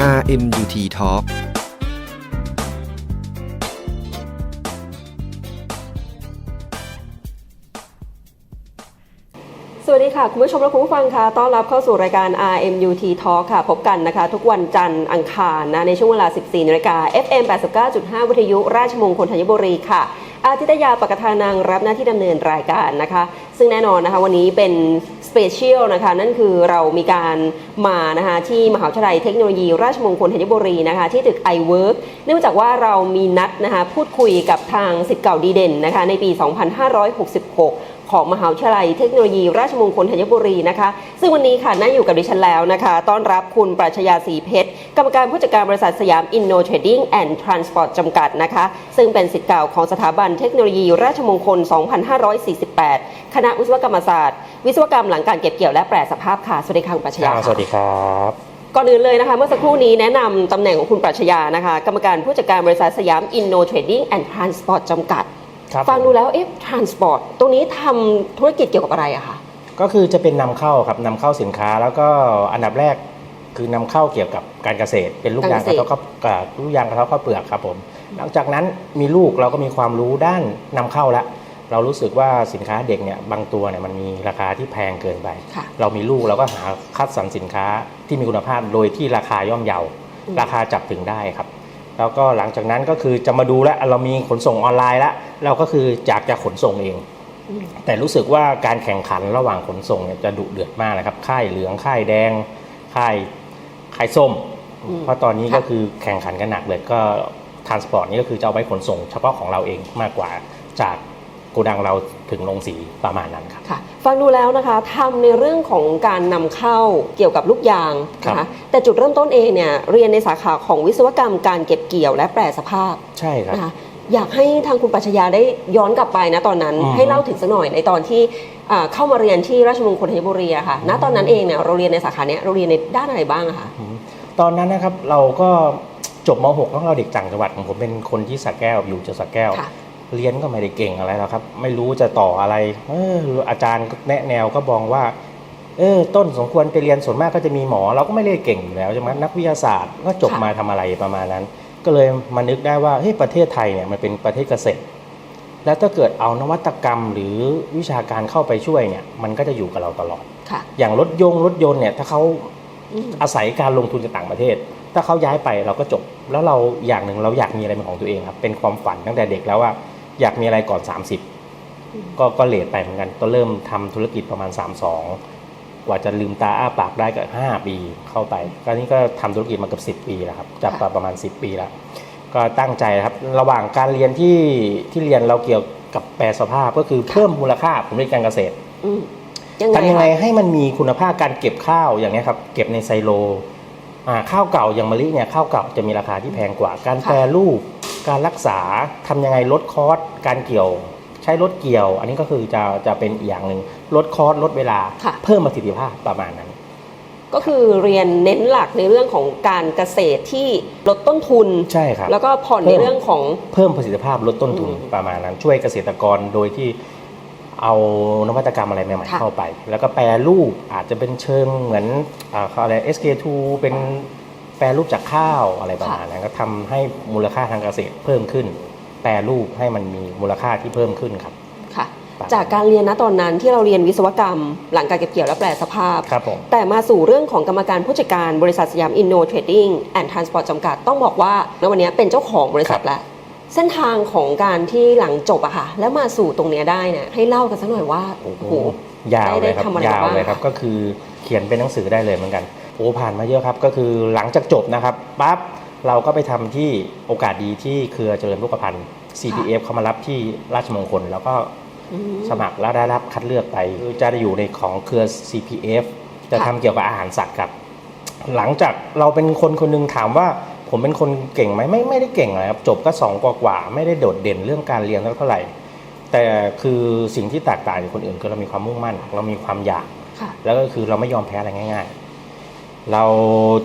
RMUT Talk สวัสดีค่ะ คุณผู้ชมและคุณผู้ฟังค่ะต้อนรับเข้าสู่รายการ RMUT Talk ค่ะ พบกันนะคะ ทุกวันจันทร์อังคารนะในช่วงเวลา 14นาฬิกา FM 89.5 วิทยุราชมงคลธัญบุรีค่ะ อาทิตยาปกทานางรับหน้าที่ดำเนินรายการนะคะ ซึ่งแน่นอนนะคะวันนี้เป็นสเปเชียลนะคะ นั่นคือเรามีการมานะคะที่มหาวิทยาลัยเทคโนโลยี ราชมงคลธัญบุรีนะคะ ที่ตึก iWork เนื่องจากว่าเรามีนัดนะคะพูดคุยกับทางสิทธิ์เก่าดีเด่นนะคะในปี 2566 ของมหาวิทยาลัยเทคโนโลยีราชมงคลธัญบุรีนะคะ ซึ่งวันนี้ค่ะนั่งอยู่กับดิฉันแล้วนะคะ ต้อนรับคุณปรัชญาศรีเพชร กรรมการผู้จัดการบริษัทสยามอินโนเทรดดิ้งแอนด์ทรานสปอร์ตจำกัดนะคะ ซึ่งเป็นสิทธิ์เก่าของสถาบันเทคโนโลยีราชมงคล 2548 คณะวิศวกรรมศาสตร์ วิศวกรรมหลังการเก็บเกี่ยวและแปรสภาพค่ะสวัสดีค่ะคุณปรัชญาอ่าค่ะสวัสดีครับก่อนอื่นเลยนะคะ เมื่อสักครู่นี้แนะนำตำแหน่งของคุณปรัชญานะคะ กรรมการผู้จัดการบริษัทสยามอินโนเทรดดิ้งแอนด์ทรานสปอร์ตจำกัดครับ ฟังดูแล้วเอ๊ะ transport ตรงนี้ทำธุรกิจเกี่ยวกับอะไรอะคะก็คือจะเป็นนำเข้าครับนำเข้าสินค้าแล้วก็อันดับแรกคือนำเข้าเกี่ยวกับการเกษตร เป็นลูกยางกการระเกษตรเทาะข้าวอ่าลูกยางกระเทาะข้าวเปลือกครับผมหลังจากนั้นมีลูกเราก็มีความรู้ด้านนำเข้าแล้วเรารู้สึกว่าสินค้าเด็กเนี่ยบางตัวเนี่ยมันมีราคาที่แพงเกินไปค่ะเรามีลูกเราก็หาคัดสรรสินค้าที่มีคุณภาพโดยที่ราคาย่อมเยาอืมราคาจับถึงได้ครับ แล้วก็หลังจากนั้นก็คือจะมาดูแล้วเรามีขนส่งออนไลน์แล้วเราก็คืออยากจะขนส่งเองอืมแต่รู้สึกว่าการแข่งขันระหว่างขนส่งเนี่ยจะดุเดือดมากนะครับค่ายเหลืองค่ายแดงค่ายค่ายส้มอืมเพราะตอนนี้ค่ะก็คือแข่งขันกันหนักเลยก็ทรานสปอร์ตนี่ก็คือจะเอาไว้ขนส่งเฉพาะของเราเองมากกว่าจาก โกดังเราถึงโรงสีประมาณนั้นครับ ค่ะฟังดูแล้วนะคะทำในเรื่องของการนำเข้าเกี่ยวกับลูกยางนะครัคะบ แต่จุดเริ่มต้นเองเนี่ยเรียนในสาขาของวิศวกรรมการเก็บเกี่ยวและแปรสภาพใช่ครับ นะคะอยากให้ทางคุณปรัชญาได้ย้อนกลับไปนะตอนนั้น อืม ให้เล่าถึงสักหน่อยในตอนที่อ่าเข้ามาเรียนที่ราชมงคลธัญบุรีอะค่ะณตอนนั้นเองเนี่ยเราเรียนในสาขาเนี้ยเราเรียนในด้านอะไรบ้างอะคะอืมตอนนั้นนะครับเราก็จบม .6 แล้วเราเด็กต่างจังหวัดของผมเป็นคนที่สักแก้วอยู่จังหวัดสักแก้ว ค่ะ เรียนก็ไม่ได้เก่งอะไรหรอกครับ ไม่รู้จะต่ออะไร เอออาจารย์ก็แนะแนวก็บอกว่า เออ ต้นสมควรไปเรียนส่วนมากก็จะมีหมอ เราก็ไม่ได้เก่งอยู่แล้วใช่ไหมนักวิทยาศาสตร์ก็จบค่ะมาทำอะไรประมาณนั้น ก็เลยมานึกได้ว่าเฮ้ยประเทศไทยเนี่ยมันเป็นประเทศเกษตร แล้วถ้าเกิดเอานวัตกรรมหรือวิชาการเข้าไปช่วยเนี่ย มันก็จะอยู่กับเราตลอดค่ะอย่างรถยงรถยนต์เนี่ยถ้าเขาอืมอาศัยการลงทุนจากต่างประเทศ ถ้าเขาย้ายไปเราก็จบ แล้วเราอย่างหนึ่งเราอยากมีอะไรเป็นของตัวเองครับ เป็นความฝันตั้งแต่เด็กแล้วว่า อยากมีอะไรก่อน 30 ก็ก็เลทไปเหมือนกันก็เริ่มทำธุรกิจประมาณ 32 กว่าจะลืมตาอ้าปากได้ก็ 5 ปีเข้าไป ก็นี่ก็ทำธุรกิจมาเกือบ10 ปีแล้วครับจับมาประมาณ 10 ปีแล้วก็ตั้งใจครับระหว่างการเรียนที่ที่เรียนเราเกี่ยวกับแปรสภาพก็คือเพิ่มมูลค่าผมเรียนการเกษตรอืมยังไงทำยังไงคะให้มันมีคุณภาพการเก็บข้าวอย่างนี้ยครับ เก็บในไซโลอ่า ข้าวเก่าอย่างมะลิเนี่ยข้าวเก่าจะมีราคาที่แพงกว่า การแปรรูป การรักษาทำยังไงลดคอสการเกี่ยว ใช้รถเกี่ยว อันนี้ก็คือจะจะเป็นอีกอย่างหนึ่งลดคอสลดเวลาค่ะเพิ่มประสิทธิภาพประมาณนั้น ก็คือเรียนเน้นหลักในเรื่องของการเกษตรที่ลดต้นทุนใช่ครับแล้วก็ผ่อนในเรื่องของเพิ่มประสิทธิภาพลดต้นทุนอืมประมาณนั้น ช่วยเกษตรกรโดยที่ เอานวัตกรรมอะไรใหม่ค่ะๆเข้าไป แล้วก็แปรรูปอาจจะเป็นเชิงเหมือนอ่าเขาอะไร SK2 เป็นแปรรูปจากข้าวอะไรประมาณนั้นก็ทำให้มูลค่าทางเกษตรเพิ่มขึ้น แปรรูปให้มันมีมูลค่าที่เพิ่มขึ้นครับค่ะครับจากการเรียนนะตอนนั้นที่เราเรียนวิศวกรรม หลังการเก็บเกี่ยวและแปลสภาพครับผมแต่มาสู่เรื่องของกรรมการผู้จัดการบริษัทสยามอินโนเทรดดิ้งแอนด์ทรานสปอร์ตจำกัดต้องบอกว่าณวันนี้เป็นเจ้าของบริษัทแล้ว เส้นทางของการที่หลังจบอะค่ะ แล้วมาสู่ตรงเนี้ยได้เนี่ยให้เล่ากันสักหน่อยว่าโอ้โห ยาวเลยครับได้ทำอะไรยาวบ้างเลยครับคะก็คือเขียนเป็นหนังสือได้เลยเหมือนกันโอ้ผ่านมาเยอะครับ ก็คือหลังจากจบนะครับปั๊บเราก็ไปทำที่โอกาสดีที่เครือเจริญรูปพันธ์ CPF เขามารับที่ราชมงคล แล้วก็อืม สมัครแล้วได้รับคัดเลือกไปคือจะได้อยู่ในของเครือ CPF จะค่ะ ทำเกี่ยวกับอาหารสัตว์ครับ หลังจากเราเป็นคนคนหนึงถามว่า ผมเป็นคนเก่งไหมไม่ไม่ได้เก่งเลยครับจบก็สองกว่ากว่าๆไม่ได้โดดเด่นเรื่องการเรียนสักเท่าไหร่ แต่คือสิ่งที่แตกต่างจากคนอื่นคือเรามีความมุ่งมั่น เรามีความอยากค่ะแล้วก็คือเราไม่ยอมแพ้อะไรง่าย ๆ เรา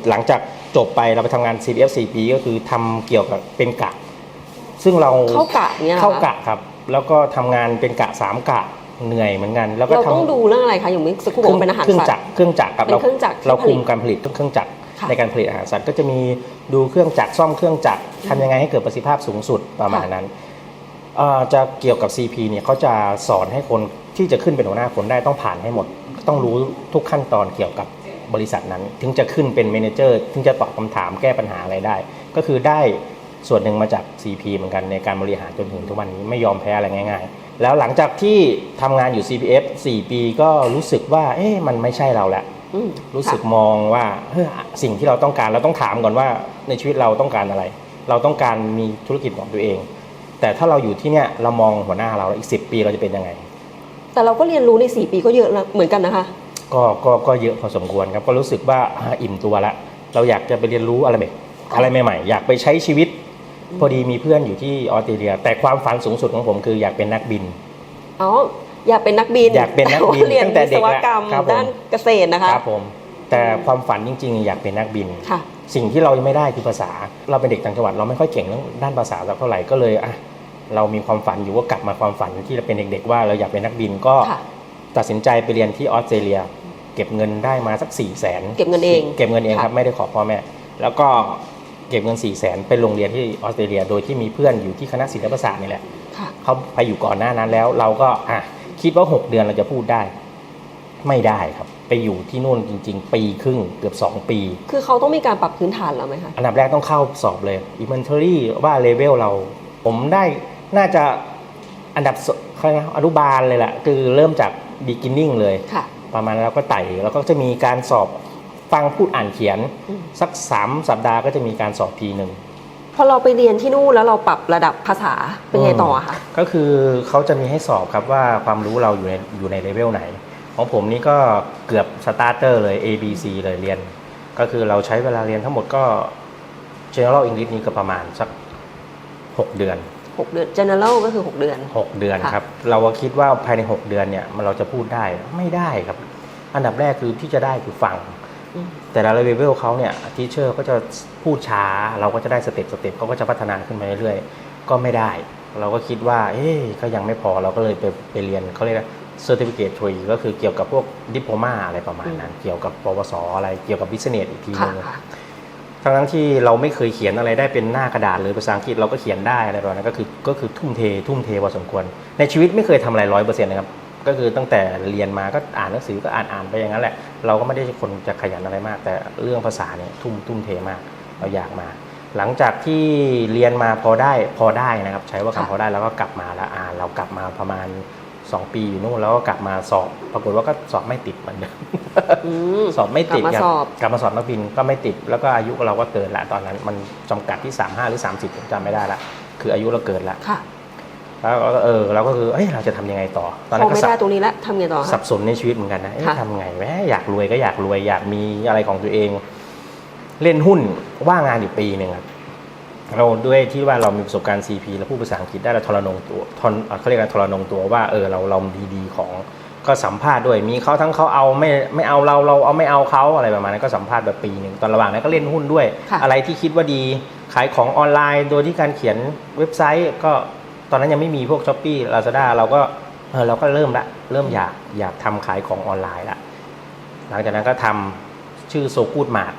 หลังจากจบไปเราไปทำงาน CPF 4ปีก็คือทำเกี่ยวกับเป็นกะ ซึ่งเราเข้ากะเนี่ยเหรอคะเข้ากะครับ แล้วก็ทำงานเป็นกะสามกะเหนื่อยเหมือนกัน แล้วก็เราทำต้องดูเรื่องอะไรคะอย่างเมื่อสักครู่บอกว่าเป็นอาหารเครื่องสัตจักว์รเครื่องจักรครับเป็นเครื่องจักรที่เราคุมผลิตการผลิตเครื่องจักรค่ะ ในการผลิตอาหารสัตว์ก็จะมีดูเครื่องจักรซ่อมเครื่องจักรทำยังไงให้เกิดประสิทธิภาพสูงสุดประมาณนั้นเอ่อจะเกี่ยวกับ CP เนี่ยเขาจะสอนให้คนที่จะขึ้นเป็นหัวหน้าคนได้ต้องผ่านให้หมด ต้องรู้ทุกขั้นตอนเกี่ยวกับบริษัทนั้น ถึงจะขึ้นเป็นเมเนเจอร์ถึงจะตอบคำถามแก้ปัญหาอะไรได้ ก็คือได้ส่วนหนึ่งมาจาก CP เหมือนกันในการบริหารจนถึงทุกวันนี้ไม่ยอมแพ้อะไรง่าย ๆ แล้วหลังจากที่ทำงานอยู่ CPF 4 ปีก็รู้สึกว่าเอ๊ะมันไม่ใช่เราแล้วอืม รู้สึกค่ะมองว่าเฮ้ยสิ่งที่เราต้องการเราต้องถามก่อนว่าในชีวิตเราต้องการอะไร เราต้องการมีธุรกิจของตัวเอง แต่ถ้าเราอยู่ที่เนี่ยเรามองหัวหน้าเราแล้วอีก10ปีเราจะเป็นยังไง แต่เราก็เรียนรู้ใน 4 ปีก็เยอะแล้วเหมือนกันนะคะก็ก็ก็เยอะพอสมควรครับก็รู้สึกว่าอ่าอิ่มตัวละเราอยากจะไปเรียนรู้อะไรใหม่อะไรใหม่ๆ อยากไปใช้ชีวิต พอดีมีเพื่อนอยู่ที่ออสเตรเลีย แต่ความฝันสูงสุดของผมคืออยากเป็นนักบินอ๋อ อยากเป็นนักบินอยากเป็นนักบินต่ว่าเรียนตั้งแต่วิเด็ศกวแล้วกรรมครับผมด้านเกษตรนะคะครับผมแต่ความฝันจริง ๆ อยากเป็นนักบินค่ะสิ่งที่เรายังไม่ได้คือภาษา เราเป็นเด็กต่างจังหวัดเราไม่ค่อยเก่งเรื่องด้านภาษาสักเท่าไหร่ก็เลยอะเรามีความฝันอยู่ว่ากลับมาความฝันที่เราเป็นเด็กๆว่าเราอยากเป็นนักบินก็ค่ะตัดสินใจไปเรียนที่ออสเตรเลีย เก็บเงินได้มาสัก4ี่แสนเก็บเงินเองเก็บเงินเองค่ะครับไม่ได้ขอพ่อแม่ แล้วก็เก็บเงิน4ี่แสนไปโรงเรียนที่ออสเตรเลีย โดยที่มีเพื่อนอยู่ที่คณะศิลปศาสตร์นี่แหละค่ะเขาไปอยู่ก่อนหน้านั้นแล้วเราก็อะ คิดว่า 6 เดือนเราจะพูดได้ ไม่ได้ครับ ไปอยู่ที่นู่นจริง ๆ ปีครึ่งเกือบ 2 ปี คือเขาต้องมีการปรับพื้นฐานแล้วไหมคะ อันดับแรกต้องเข้าสอบเลย Elementary ว่าเลเวลเรา ผมได้น่าจะอันดับสเขาเรียกนะอนุบาลเลยแหละคือเริ่มจาก beginning เลยค่ะประมาณนั้นแล้วก็ไต่แล้วก็จะมีการสอบฟังพูดอ่านเขียนอืมสัก 3 สัปดาห์ก็จะมีการสอบทีหนึ่ง พอเราไปเรียนที่นู่นแล้วเราปรับระดับภาษาเป็นไงต่ออะคะก็คือเขาจะมีให้สอบครับว่าความรู้เราอยู่ในอยู่ในเลเวลไหน ของผมนี่ก็เกือบสตาร์เตอร์เลย A B C เลยเรียน ก็คือเราใช้เวลาเรียนทั้งหมดก็ General English นี่ก็ประมาณสัก 6 เดือน 6 เดือน general ก็คือ 6 เดือน 6 เดือนค่ะครับ เราก็คิดว่าภายใน 6 เดือนเนี่ยมันเราจะพูดได้ไม่ได้ครับ อันดับแรกคือที่จะได้คือฟังอืม แต่ละเลเวลเขาเนี่ยทีเชอร์ก็จะพูดช้า เราก็จะได้สเต็ปสเต็ปเขาก็จะพัฒนาขึ้นมาเรื่อยๆ ก็ไม่ได้ เราก็คิดว่า เอ๊ะก็ยังไม่พอเราก็เลยไปไปเรียนเขาเรียกว่าเซอร์ติฟิเคททรีก็คือเกี่ยวกับพวกดิปโ o มาอะไรประมาณนั้น เกี่ยวกับปวสอะไรเกี่ยวกับบิสเนสอีกทีหค่ะนึงค่ะทั้งทั้งที่เราไม่เคยเขียนอะไรได้เป็นหน้ากระดาษหรือภาษาอังกฤษเราก็เขียนได้อะไรประมาณนั้นก็คือก็คือทุ่มเททุ่มเทพอสมควร ในชีวิตไม่เคยทำอะไรร้อยเปอร์เซ็นต์นะครับ ก็คือตั้งแต่เรียนมาก็อ่านหนังสือก็อ่านอ่านไปอย่างนั้นแหละ เราก็ไม่ได้คนจะขยันอะไรมาก แต่เรื่องภาษาเนี่ยทุ่มทุ่มเทมากเราอยากมา หลังจากที่เรียนมาพอได้พอได้นะครับ ใช้ว่าค่ะคำพอได้แล้วก็กลับมาแล้วอ่านเรากลับมาประมาณ 2 ปีอยู่นู่นแล้วก็กลับมาสอบปรากฏว่าก็สอบไม่ติดเหมือนเดิมอืมสอบไม่ติดกลับมาครับสอบกลับมาสอบนักบินก็ไม่ติด แล้วก็อายุเราก็เกินละตอนนั้น มันจำกัดที่ 35 หรือ 30ผมจำไม่ได้ละคืออายุเราเกินละค่ะ แล้วก็เออเราก็คือเอ้ยเราจะทำยังไงต่อ ตอนพนั้อนก็ไม่สัได้บตรงนี้แล้วทำไงต่อสัคะ บสนในชีวิตเหมือนกันนะเอ๊ะค่ะ ทำไงแหมอยากรวยก็อยากรวยอยากมีอะไรของตัวเอง เล่นหุ้นว่างงานอยู่ปีหนึ่งครับเราด้วยที่ว่าเรามีประสบการณ์ CP แล้วพูดภาษาอังกฤษได้เราทรนงตัวทนเอ่อเขาเรียกกันทรนงตัวว่าเออเราเราดีๆของก็สัมภาษณ์ด้วยมีเขาทั้งเขาเอาไม่ไม่เอาเราเราเอาไม่เอาเขาอะไรประมาณนั้นก็สัมภาษณ์แบบปีหนึ่งตอนระหว่างนั้นก็เล่นหุ้นด้วย ค่ะ อะไรที่คิดว่าดีขายของออนไลน์ โดยที่การเขียนเว็บไซต์ก็ ตอนนั้นยังไม่มีพวกช้อปปี้ลาซาด้าเราก็เออเราก็เริ่มละเริ่มอยากอยากทำขายของออนไลน์ละหลังจากนั้นก็ทำชื่อโซกูดมาร์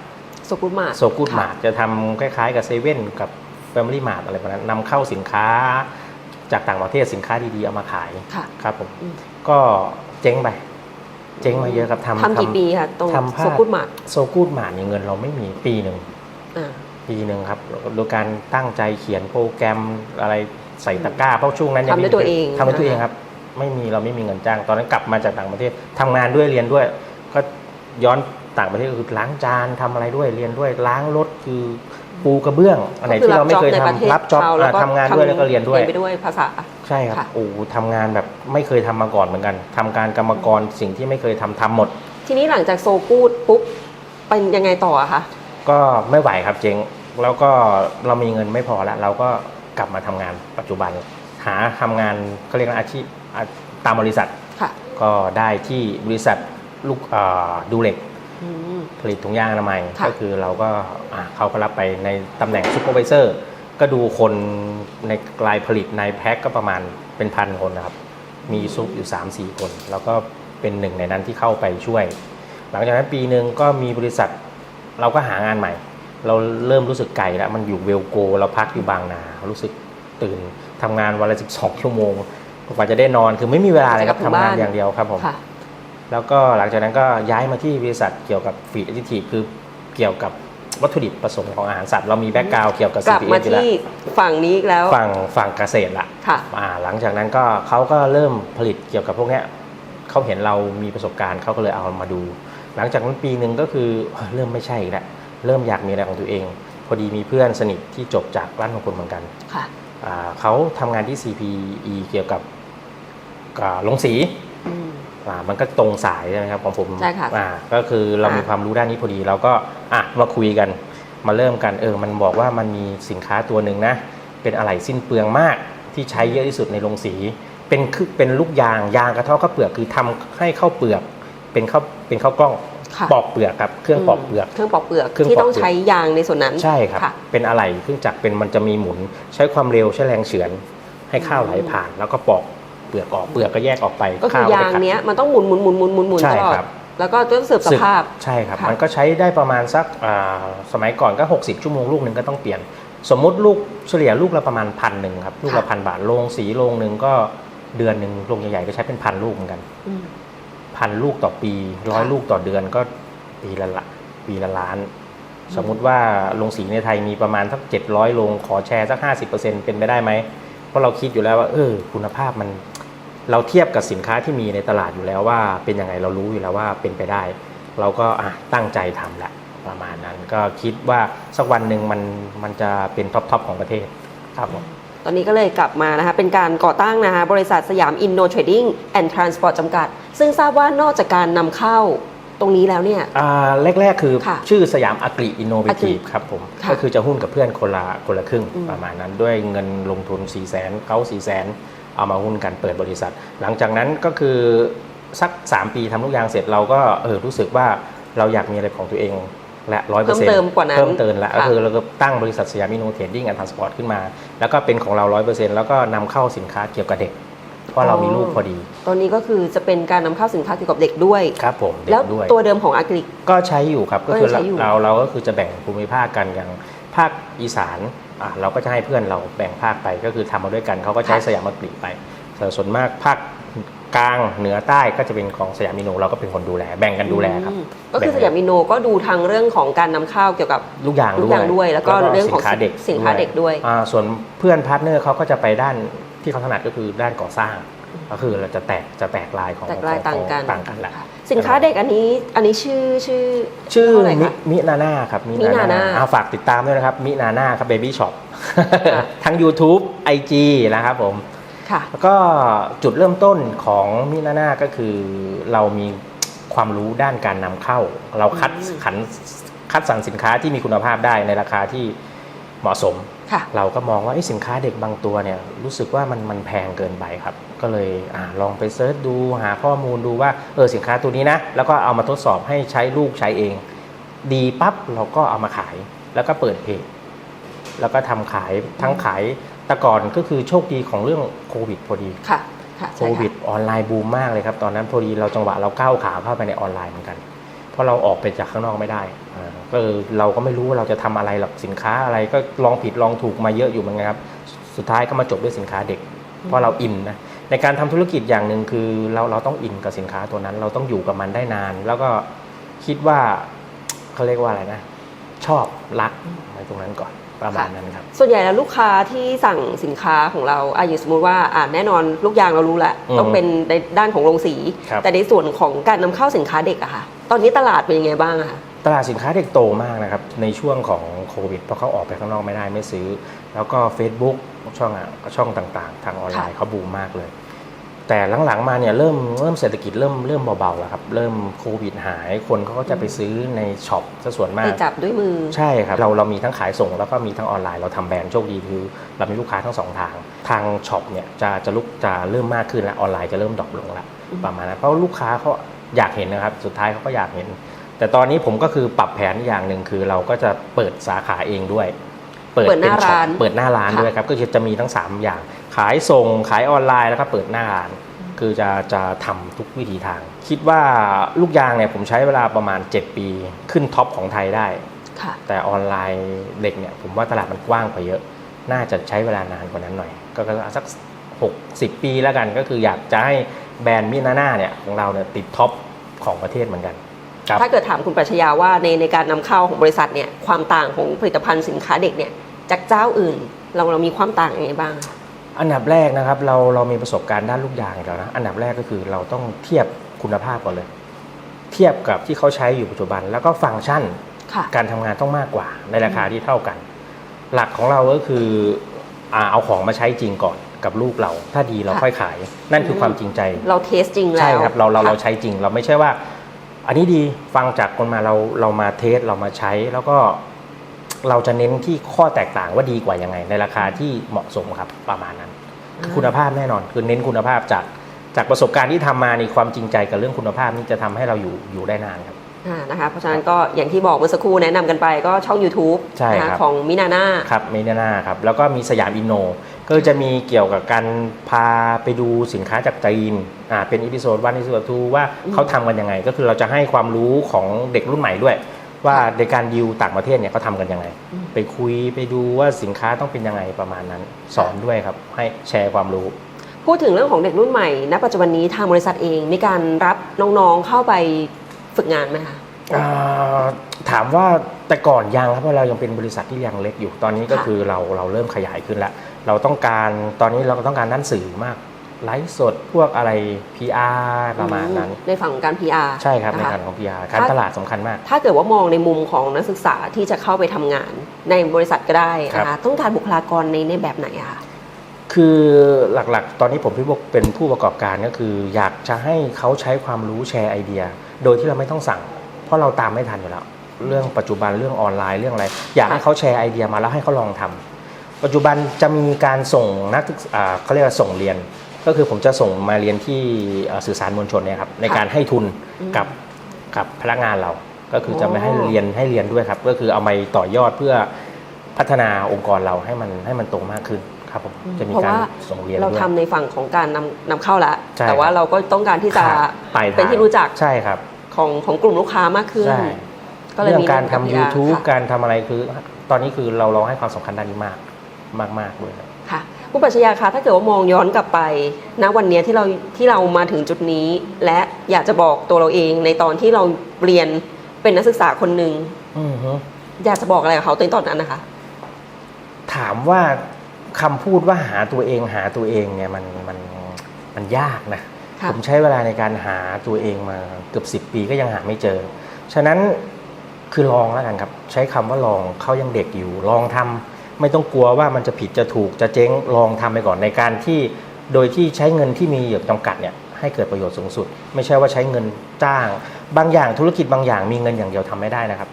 สกุลมาโซกูดมาร์จะทำคล้ายๆกับเซเว่นกับ Family Mart อะไรประมาณนั้นนำเข้าสินค้าจากต่างประเทศสินค้าดีๆ เอามาขายค่ะครับผมอืมก็เจ๊งไปเจ๊งมาเยอะครับทำทำกี่ปีคะตรงทำผ้าสกุลมาโซกูดมาร์เนี่ยเงินเราไม่มีปีหนึ่งอ่าปีหนึ่งครับโดยการตั้งใจเขียนโปรแกรมอะไร ใส่ตะกร้าเพราะช่วงนั้นยังทำไม่ด้วยมีตัวเองทำด้วยตัวเองครับ ไม่มีเราไม่มีเงินจ้าง ตอนนั้นกลับมาจากต่างประเทศทำงานด้วยเรียนด้วย ก็ย้อนต่างประเทศก็คือล้างจานทำอะไรด้วยเรียนด้วยล้างรถคือปูกระเบื้องอันไหนที่เราไม่เคยทำรับจ็อบแล้วก็ทำงานด้วยแล้วก็เรียนด้วยไปด้วยภาษา ใช่ครับค่ะโอ้ทำงานแบบไม่เคยทำมาก่อนเหมือนกันทำการกรรมกรสิ่งที่ไม่เคยทำทำหมด ทีนี้หลังจากโซกูดปุ๊บเป็นยังไงต่ออะคะก็ไม่ไหวครับเจ๊งแล้วก็เรามีเงินไม่พอแล้วเราก็ กลับมาทำงานปัจจุบัน หาทำงานเขาเรียกว่าอาชีพอะตามบริษัทค่ะก็ได้ที่บริษัทลูกเอ่อดูเล็กอืมผลิตถุงยางอนามัยค่ะก็คือเราก็อะเขาก็รับไปในตำแหน่งซูเปอร์วิเซอร์ก็ดูคนในรายผลิตในแพ็คก็ประมาณเป็นพันคนนะครับ มีซุปอยู่ 3-4 คน แล้วก็เป็นหนึ่งในนั้นที่เข้าไปช่วย หลังจากนั้นปีหนึ่งก็มีบริษัทเราก็หางานใหม่ เราเริ่มรู้สึกไกลแล้วมันอยู่เวลโก เราพักอยู่บางนา รู้สึกตื่นทำงานวันละ12ชั่วโมงกว่าจะได้นอนคือไม่มีเวลาเลยครับจะกลับทำถึงงานบ้านอย่างเดียวครับผมค่ะแล้วก็หลังจากนั้นก็ย้ายมาที่บริษัทเกี่ยวกับฟีด a d ดิทีคือเกี่ยวกับวัตถุดิบผสมของอาหารสัตว์เรามีแบ็กกราวเกี่ยวกับกลับ CPM มาอยู่แล้วที่ฝั่งนี้อีกแล้วฝั่งฝั่งเกษตรละค่ะอ่าหลังจากนั้นก็เขาก็เริ่มผลิตเกี่ยวกับพวกเนี้ยเขาเห็นเรามีประสบการณ์เขาก็เลยเอามาดู หลังจากนั้นปีหนึ่งก็คือเริ่มไม่ใช่อีกแล้ว เริ่มอยากมีอะไรของตัวเอง พอดีมีเพื่อนสนิทที่จบจากร้านของคุณเหมือนกันค่ะอ่าเขาทำงานที่ CPE เกี่ยวกับอ่าลงสีอืมอ่ามันก็ตรงสายใช่ไหมครับของผมใช่ค่ะอ่าก็คือเรามีอ่าความรู้ด้านนี้พอดีเราก็อะมาคุยกัน มาเริ่มกันเออมันบอกว่ามันมีสินค้าตัวหนึ่งนะ เป็นอะไหล่สิ้นเปลืองมากที่ใช้เยอะที่สุดในโรงสี เป็นคือเป็นลูกยางยางกระเทาะข้าวเปลือกคือทำให้ข้าวเปลือก เป็นข้าวเป็นข้าวกล้อง ค่ะ ปอกเปลือกครับเครื่องปอกเปลือก เครื่องปอกเปลือกเครื่องที่ต้องปอกเปลือก ใช้ยางในส่วนนั้น ใช่ครับ ค่ะ เป็นอะไหล่เครื่องจักรเป็นมันจะมีหมุน ใช้ความเร็วใช้แรงเฉือน ให้ข้าวไหลผ่าน แล้วก็ปอกเปลือกออกเปลือกก็แยกออกไปก็คือข้วยางไปขัด เนี้ยมันต้องหมุนหมุนหมุนหมุนหมุนหมุนใช่ตลอดครับ แล้วก็ต้องเสื่อมสภาพ ใช่ครับ ค่ะ มันก็ใช้ได้ประมาณสักอ่าสมัยก่อนก็ 60 ชั่วโมงลูกหนึ่งก็ต้องเปลี่ยน สมมุติลูกเฉลี่ยลูกละประมาณพันหนึ่งครับ ลูกละพันบาทโรงสีโรงหนึ่งก็เดือนหนึ่งโรงใหญ่ๆก็ใช้เป็นพันลูกเหมือนกัน อืม พันลูกต่อปีร้อยค่ะลูกต่อเดือนก็ปีละละปีละล้าน สมมุติว่าโรงสีในไทยมีประมาณสักเจ็ดร้อยโรงขอแชร์สักห้าสิบเปอร์เซ็นเป็นไปได้ไหม เพราะเราคิดอยู่แล้วว่า เออ คุณภาพมัน เราเทียบกับสินค้าที่มีในตลาดอยู่แล้วว่า เป็นยังไงเรารู้อยู่แล้วว่าเป็นไปได้ เราก็อะตั้งใจทำแหละประมาณนั้น ก็คิดว่าสักวันหนึ่งมันมันจะเป็นท็อปทอปของประเทศครับผม ตอนนี้ก็เลยกลับมานะคะเป็นการก่อตั้งนะคะบริษัทสยามอินโนเทรดดิ้งแอนด์ทรานสปอร์ตจำกัด ซึ่งทราบว่านอกจากการนำเข้าตรงนี้แล้วเนี่ย อ่าแรก ๆ คือค่ะชื่อสยามอักริอินโนเวทีฟ Agri ครับผม ค่ะก็คือจะหุ้นกับเพื่อนคนละคนละครึ่งอืมประมาณนั้นด้วยเงินลงทุน 4 0 0แสนเขา4 0 0แสนเอามาหุ้นกันเปิดบริษัท หลังจากนั้นก็คือสัก 3 ปีทำทุกอย่างเสร็จเราก็เออรู้สึกว่าเราอยากมีอะไรของตัวเอง และร้อยเปอร์เพิ่มเซ็นต์เติมกว่านั้นเพิ่มเติมละค่ะก็คือเราก็ตั้งบริษัทสยามอินโนเทรดดิ้งแอนด์ทรานสปอร์ตขึ้นมา แล้วก็เป็นของเราร้อยเปอร์เซ็นต์แล้วก็นำเข้าสินค้าเกี่ยวกับเด็กเพราะเรามีลูกพอดี ตอนนี้ก็คือจะเป็นการนำเข้าสินค้าเกี่ยวกับเด็กด้วย ครับผมเด็แล้วกด้วยตัวเดิมของอากริกก็ใช้อยู่ครับ ก็คือก็ยังใช้อยู่เราเราก็คือจะแบ่งภูมิภาคกันอย่างภาคอีสานอะเราก็จะให้เพื่อนเราแบ่งภาคไปก็คือทำมาด้วยกันเขาก็ใช้สยามอักฤษไปแต่ส่วนมากภาค กลางเหนือใต้ก็จะเป็นของสยามมิโนเราก็เป็นคนดูแล แบ่งกันดูแลครับอืมก็คือสยามอินโนก็ดูทางเรื่องของการนำเข้าเกี่ยวกับลูกยางลูกยางด้วย แล้วก็เรื่องของสินค้าเด็กสินค้าเด็กด้วยอ่าส่วนเพื่อนพาร์ทเนอร์เขาก็จะไปด้านที่เขาถนัดก็คือด้านก่อสร้าง ก็คือเราจะแตกจะแตกลายของแตกลายของต่างกันต่างกันแหละค่ะสินค้าเด็กอันนี้อันนี้ชื่อชื่อชื่อเท่าไหร่มิคะมินาน่าครับมินาน่าอ่ฝากติดตามด้วยนะครับมินาน่าครับเบบี้ช็อปค่ะทั้ง YouTube IG นะครับผมค่ะ แล้วก็จุดเริ่มต้นของมินาน่าก็คือเรามีความรู้ด้านการนำเข้า เราคัดอืมขันคัดสรรสินค้าที่มีคุณภาพได้ในราคาที่เหมาะสมค่ะเราก็มองว่าเอ้สินค้าเด็กบางตัวเนี่ยรู้สึกว่ามันมันแพงเกินไปครับ ก็เลยอาลองไปเซิร์ชดูหาข้อมูลดูว่าเออสินค้าตัวนี้นะ แล้วก็เอามาทดสอบให้ใช้ลูกใช้เอง ดีปั๊บเราก็เอามาขายแล้วก็เปิดเพจแล้วก็ทำขายทั้งขาย แต่ก่อนก็คือโชคดีของเรื่องโควิดพอดีค่ะค่ะโคใช่ค่ะวิดออนไลน์บูมมากเลยครับตอนนั้นพอดีเราจังหวะเราก้าวขาเข้าไปในออนไลน์เหมือนกัน เพราะเราออกไปจากข้างนอกไม่ได้อ่าก็เลยเราก็ไม่รู้ว่าเราจะทำอะไรหรอกสินค้าอะไรก็ลองผิดลองถูกมาเยอะอยู่เหมือนกันครับสุดท้ายก็มาจบด้วยสินค้าเด็ก เพราะเราอินนะในการทำธุรกิจอย่างหนึ่งคือเราเราต้องอินกับสินค้าตัวนั้น เราต้องอยู่กับมันได้นาน แล้วก็คิดว่าเขาเรียกว่าอะไรนะ ชอบรักไว้ตรงนั้นก่อน ประมาณนั้นครับ ส่วนใหญ่แล้วลูกค้าที่สั่งสินค้าของเราอะอย่างสมมติว่าอ่าแน่นอนลูกยางเรารู้แหละอืมต้องเป็นในด้านของโรงสีครับแต่ในส่วนของการนำเข้าสินค้าเด็กอะค่ะ ตอนนี้ตลาดเป็นยังไงบ้างอะคะตลาดสินค้าเด็กโตมากนะครับ ในช่วงของโควิดเพราะเขาออกไปข้างนอกไม่ได้ไม่ซื้อ แล้วก็ Facebook ช่องอะช่องต่างๆ ทางออนไลน์เขาบูมมากเลย แต่หลังๆมาเนี่ยเริ่มเริ่มเศรษฐกิจเริ่มเริ่มเบาๆแล้วครับ เริ่มโควิดหายคนเขาก็จะไปซื้อในช็อปซะส่วนมาไปกจับด้วยมือ ใช่ครับ เราเรามีทั้งขายส่งแล้วก็มีทั้งออนไลน์เราทำแบรนด์โชคดีคือเรามีลูกค้าทั้งสองทาง ทางช็อปเนี่ยจะจะลุกจะเริ่มมากขึ้นแล้วออนไลน์จะเริ่มดรอปลงแล้วอืมประมาณนั้นเพราะลูกค้าเขาอยากเห็นนะครับ สุดท้ายเขาก็อยากเห็น แต่ตอนนี้ผมก็คือปรับแผนอย่างหนึ่งคือเราก็จะเปิดสาขาเองด้วย เปิดหน้าช็อปร้านเปิดหน้าร้านค่ะด้วยครับก็คือจะมีทั้ง 3 อย่าง ขายส่งขายออนไลน์แล้วก็เปิดหน้าร้านคือคือจะจะทำทุกวิธีทาง คิดว่าลูกยางเนี่ยผมใช้เวลาประมาณ 7 ปีขึ้นท็อปของไทยได้ค่ะแต่ออนไลน์เด็กเนี่ยผมว่าตลาดมันกว้างไปเยอะ น่าจะใช้เวลานานกว่านั้นหน่อยก็ก็สัก 60 ปีแล้วกันก็คืออยากจะให้แบรนด์มินาน่าเนี่ยของเราเนี่ยติดท็อปของประเทศเหมือนกันครับถ้าเกิดถามคุณปรัชญาว่าในในการนำเข้าของบริษัทเนี่ยความต่างของผลิตภัณฑ์สินค้าเด็กเนี่ยจากเจ้าอื่น เราเรามีความต่างยังไงบ้างคะ อันดับแรกนะครับเราเรามีประสบการณ์ด้านลูกยางอยู่แล้วนะอันดับแรกก็คือเราต้องเทียบคุณภาพก่อนเลย เทียบกับที่เขาใช้อยู่ปัจจุบัน แล้วก็ฟังก์ชันค่ะการทำงานต้องมากกว่า ในราคาที่เท่ากัน หลักของเราก็คืออ่าเอาของมาใช้จริงก่อนกับลูกเรา ถ้าดีเราค่ะค่อยขาย นั่นคือความจริงใจ เราเทสจริงแล้วใช่ครับเราเราค่ะเราใช้จริง เราไม่ใช่ว่า อันนี้ดีฟังจากคนมาเราเรามาเทสเรามาใช้แล้วก็ เราจะเน้นที่ข้อแตกต่างว่าดีกว่ายังไง ในราคาที่เหมาะสมครับประมาณนั้นอ่าคุณภาพแน่นอนคือเน้นคุณภาพจากจากประสบการณ์ที่ทำมาในความจริงใจกับเรื่องคุณภาพนี่จะทำให้เราอยู่อยู่ได้นานครับอ่านะคะเพราะฉะนั้นก็อย่างที่บอกเมื่อสักครู่แนะนำกันไปก็ช่อง YouTube ใช่นะครับของมินาน่าครับเมเนนาครับ แล้วก็มีสยามอินโน ก็จะมีเกี่ยวกับการพาไปดูสินค้าจากจีนอ่าเป็นอีพิโซดวันอีพิโซดทูว่าอืมเขาทำกันยังไง ก็คือเราจะให้ความรู้ของเด็กรุ่นใหม่ด้วย ว่าในการดิวต่างประเทศเนี่ยเขาทำกันยังไงอืมไปคุยไปดูว่าสินค้าต้องเป็นยังไงประมาณนั้น สอนด้วยครับ ให้แชร์ความรู้ พูดถึงเรื่องของเด็กรุ่นใหม่ณปัจจุบันนี้ทางบริษัทเองมีการรับน้องๆเข้าไปฝึกงานไหมคะอ่าถามว่าแต่ก่อนยังครับเพราะเรายังเป็นบริษัทที่ยังเล็กอยู่ ตอนนี้ก็ค่ะคือเราเราเริ่มขยายขึ้นแล้ว เราต้องการตอนนี้เราต้องการด้านสื่อมาก ไลฟ์สดพวกอะไร PR ประมาณนั้น ในฝั่งของการ PR ใช่ครับในนะะการของ PR การถ้าตลาดสำคัญมาก ถ้าเกิดว่ามองในมุมของนักศึกษาที่จะเข้าไปทำงานในบริษัทก็ได้นะครัคะบต้องการบุคลากรในในแบบไหนอะคะคือหลักๆ ตอนนี้ผมพี่บอกเป็นผู้ประกอบการก็คือ อยากจะให้เขาใช้ความรู้แชร์ไอเดีย โดยที่เราไม่ต้องสั่ง เพราะเราตามไม่ทันอยู่แล้วเรื่องปัจจุบันเรื่องออนไลน์เรื่องอะไร อยากให้เขาแชร์ไอเดียมาแล้วให้เขาลองทำปัจจุบันจะมีการส่งนักศึกษาเขาเรียกว่าส่งเรียน ก็คือผมจะส่งมาเรียนที่เอ่อสื่อสารมวลชนเนี่ยครับในการให้ทุนกับกับพนักงานเรา ก็คือจะไม่ให้เรียนให้เรียนด้วยครับ ก็คือเอามาต่อยอดเพื่อพัฒนาองค์กรเราให้มันให้มันโตมากขึ้นครับผมจะมีเพราะการว่าส่งเรียนเราด้วยทำในฝั่งของการนำนำเข้าแล้วใช่แต่ว่าครับเราก็ต้องการที่จะครับปลายทางเป็นที่รู้จักใช่ครับของของกลุ่มลูกค้ามากขึ้นใช่ก็เลยเรื่อมีงการทำเอง YouTube ค่ะการทำอะไรคือ ตอนนี้คือเราเราให้ความสำคัญด้านนี้มากมากมากเลยครับ ค่ะผู้ปรัชญาคะถ้าเกิดว่ามองย้อนกลับไปณวันเนี้ยที่เราที่เรามาถึงจุดนี้ และอยากจะบอกตัวเราเองในตอนที่เราเรียนเป็นนักศึกษาคนหนึ่งอือฮึอยากจะบอกอะไรกับเขาตอนนั้นนะคะ ถามว่าคำพูดว่าหาตัวเองหาตัวเองเนี่ยมันมันมันยากนะค่ะผมใช้เวลาในการหาตัวเองมาเกือบสิบปีก็ยังหาไม่เจอ ฉะนั้นคือลองแล้วกันครับ ใช้คำว่าลองเขายังเด็กอยู่ ลองทำ ไม่ต้องกลัวว่ามันจะผิดจะถูกจะเจ๊งลองทำไปก่อนในการที่ โดยที่ใช้เงินที่มีอยู่จำกัดเนี่ยให้เกิดประโยชน์สูงสุด ไม่ใช่ว่าใช้เงินจ้าง บางอย่างธุรกิจบางอย่างมีเงินอย่างเดียวทำไม่ได้นะครับ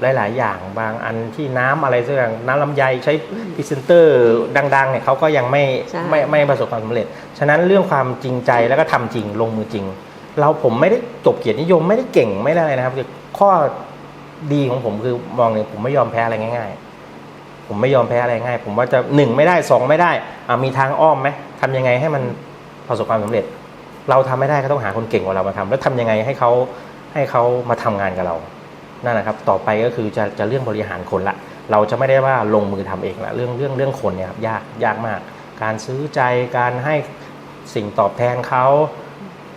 หลาย ๆ อย่างบางอันที่น้ำอะไรสักอย่างน้ำลำไยใช้พรีเซนเตอร์ดัง ๆ เนี่ยเขาก็ยังไม่ใช่ไม่ไม่ประสบความสำเร็จ ฉะนั้นเรื่องความจริงใจแล้วก็ทำจริงลงมือจริง เราผมไม่ได้จบเกียรตินิยมไม่ได้เก่งไม่ได้อะไรนะครับคือข้อดีของผมคือมองเนี่ยผมไม่ยอมแพ้อะไรง่ายๆ ผมไม่ยอมแพ้อะไรง่าย ผมว่าจะหนึ่งไม่ได้สองไม่ได้อะมีทางอ้อมไหมทำยังไงให้มันประสบความสำเร็จ เราทำไม่ได้ก็ต้องหาคนเก่งกว่าเรามาทำแล้วทำยังไงให้เขาให้เขามาทำงานกับเรานั่นแหละครับ ต่อไปก็คือจะจะเรื่องบริหารคนละ เราจะไม่ได้ว่าลงมือทำเองละ เรื่องเรื่องเรื่องคนเนี่ยครับยากยากมาก การซื้อใจ การให้สิ่งตอบแทนเขา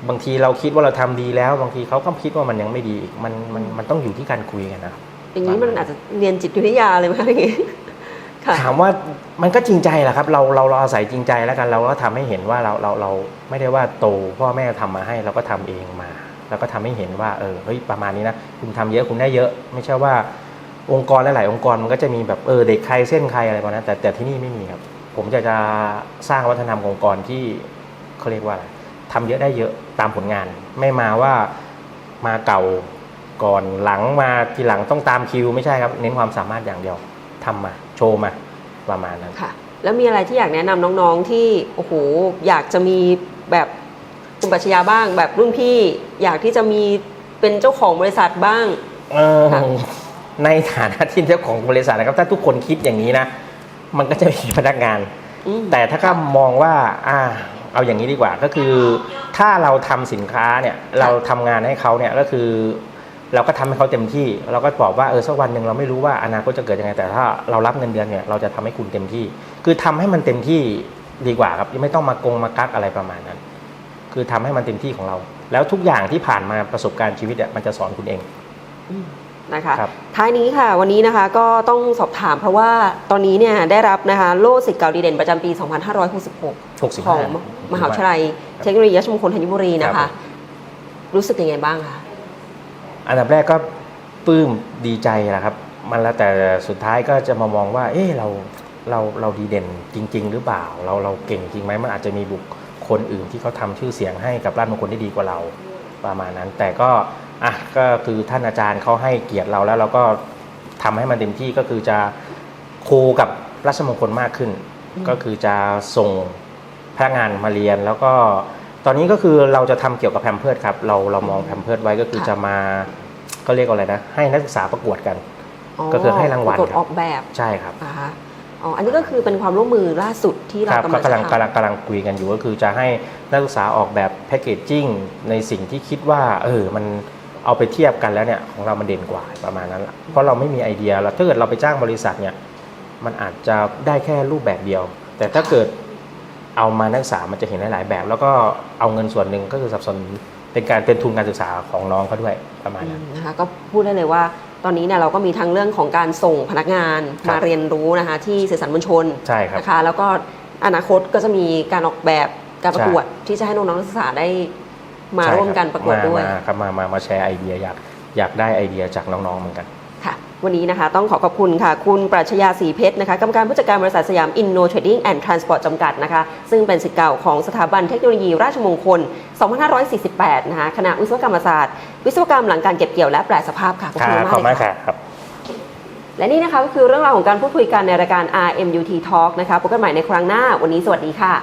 บางทีเราคิดว่าเราทำดีแล้ว บางทีเขาก็คิดว่ามันยังไม่ดี มันมันมันต้องอยู่ที่การคุยกันนะครับ อย่างนี้มันอาจจะเรียนจิตวิทยาเลยไหมคะอย่างนี้ ถามว่ามันก็จริงใจแหละครับเราเราเราอาศัยจริงใจแล้วกันเราก็ทำให้เห็นว่าเราเราเราไม่ได้ว่าโตพ่อแม่ทำมาให้เราก็ทำเองมา แล้วก็ทำให้เห็นว่าเออเฮ้ยประมาณนี้นะคุณทำเยอะคุณได้เยอะ ไม่ใช่ว่าองค์กรหลายๆองค์กรมันก็จะมีแบบเออเด็กใครเส้นใครอะไรประมาณนั้นแต่แต่ที่นี่ไม่มีครับ ผมจะจะสร้างวัฒนธรรมองค์กรที่เขาเรียกว่าอะไรทำเยอะได้เยอะตามผลงาน ไม่มาว่ามาเก่าก่อนหลังมาทีหลังต้องตามคิว ไม่ใช่ครับ เน้นความสามารถอย่างเดียวทำมา โชว์มาประมาณนั้น ค่ะ แล้วมีอะไรที่อยากแนะนำน้องๆที่โอ้โหอยากจะมีแบบคุณปรัชญาบ้าง แบบรุ่นพี่อยากที่จะมีเป็นเจ้าของบริษัทบ้างเออค่ะในฐานะที่เจ้าของบริษัทนะครับ ถ้าทุกคนคิดอย่างนี้นะ มันก็จะมีพนักงานอืมแต่ถ้าก็มองว่าอ่าเอาอย่างนี้ดีกว่าก็คือ ถ้าเราทำสินค้าเนี่ยเราทำงานให้เขาเนี่ยก็คือ เราก็ทำให้เขาเต็มที่ เราก็บอกว่าเออสักวันหนึ่งเราไม่รู้ว่าอนาคตจะเกิดยังไงแต่ถ้าเรารับเงินเดือนเนี่ยเราจะทำให้คุณเต็มที่ คือทำให้มันเต็มที่ดีกว่าครับไม่ต้องมากงมากักอะไรประมาณนั้น คือทำให้มันเต็มที่ของเรา แล้วทุกอย่างที่ผ่านมาประสบการณ์ชีวิตเนี่ยมันจะสอนคุณเองนะคะครับท้ายนี้ค่ะวันนี้นะคะก็ต้องสอบถามเพราะว่าตอนนี้เนี่ยได้รับนะคะโล่สิทธิ์เก่าดีเด่นประจำปี 2566 65ของมหาวิทยาลัยเทคโนโลยีราชมงคลธัญบุรีนะครัคะบรู้สึกยังไงบ้างคะ อันดับแรกก็ปลื้มดีใจแหละครับ มันแล้วแต่สุดท้ายก็จะมามองว่า เออเราเราเราดีเด่นจริง ๆ หรือเปล่า เราเราเก่งจริงไหมมันอาจจะมีบุคคลอื่นที่เขาทำชื่อเสียงให้กับราชมงคลได้ดีกว่าเราประมาณนั้น แต่ก็อะก็คือท่านอาจารย์เขาให้เกียรติเราแล้วเราก็ทำให้มันเต็มที่ก็คือจะโคกับราชมงคลมากขึ้น ก็คือจะส่งพนักงานมาเรียนแล้วก็ ตอนนี้ก็คือเราจะทำเกี่ยวกับแพมเพิร์ดครับเราเรามองแพมเพิร์ดไว้ก็คือค่ะ จะมาก็เรียกว่าอะไรนะ ให้นักศึกษาประกวดกัน ก็คือให้รางวัลกดครับออกแบบใช่ครับนะคะอ๋ออันนี้ก็คือเป็นความร่วมมือล่าสุดที่คเรารับกำก็ลังกำลังจะกำลัทำงกำลังคุยกันอยู่ก็คือจะให้นักศึกษาออกแบบแพคเกจจิ้งในสิ่งที่คิดว่าเออมันเอาไปเทียบกันแล้วเนี่ยของเรามันเด่นกว่าประมาณนั้นแหละเพราะเราไม่มีไอเดียแล้วถ้าเกิดเราไปจ้างบริษัทเนี่ยมันอาจจะได้แค่รูปแบบเดียว แต่ถ้าเกิด เอามานักศึกษามันจะเห็นหลาย ๆ แบบ แล้วก็เอาเงินส่วนหนึ่งก็คือสนับสนุนเป็นการเป็นทุนการศึกษาของน้องเขาด้วยประมาณนั้นอืมนะคะก็พูดได้เลยว่าตอนนี้เนี่ยเราก็มีทั้งเรื่องของการส่งพนักงานครับมาเรียนรู้นะคะที่สื่อสารมวลชนใช่ครับนะคะแล้วก็อนาคตก็จะมีการออกแบบการประกวดที่จะให้น้องๆนักศึกษาได้มาใช่คบร่วมกันประกวดด้วยมาครับมามามาแชร์ไอเดียอยากอยากได้ไอเดียจากน้องๆเหมือนกันค่ะ วันนี้นะคะต้องขอขอบคุณค่ะ คุณปรัชญาศรีเพชรนะคะกรรมการผู้จัดการบริษัทสยามอินโนเทรดดิ้งแอนด์ทรานสปอร์ตจำกัดนะคะ ซึ่งเป็นสิทธิ์เก่าของสถาบันเทคโนโลยีราชมงคล 2548 นะคะคณะวิศวกรรมศาสตร์ วิศวกรรมหลังการเก็บเกี่ยวและแปรสภาพค่ะขอบคคุณรับมากขอบเลมายกค่ะครับและนี่นะคะก็คือเรื่องราวของการพูดคุยกันในรายการ RMUT Talk นะคะพบกันใหม่ในครั้งหน้าวันนี้สวัสดีค่ะ